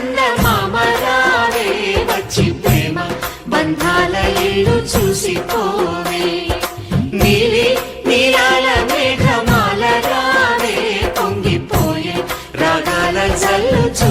చందమామరావే వచ్చి ప్రేమ బంధాల ఇల్లు చూసిపోవే నీలి నీలాల మేఘమాల రావే పొంగిపోయే రాగాల చల్లు చూ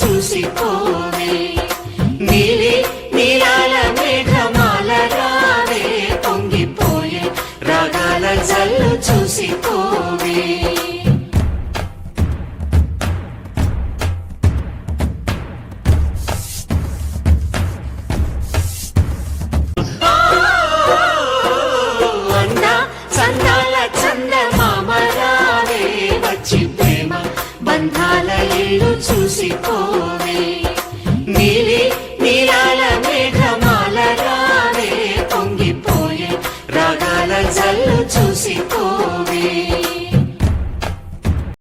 చూసిపోవే. నీలి నీలాల మేఘమాల రావే పొంగిపోయే రాగాల జల్లు చూసిపోవే. కళ్ళు చూసిపోవే. నీలి నీలాల మేఘమాల రావే. పొంగిపోయే రాగాల జల్లు చూసిపోవే.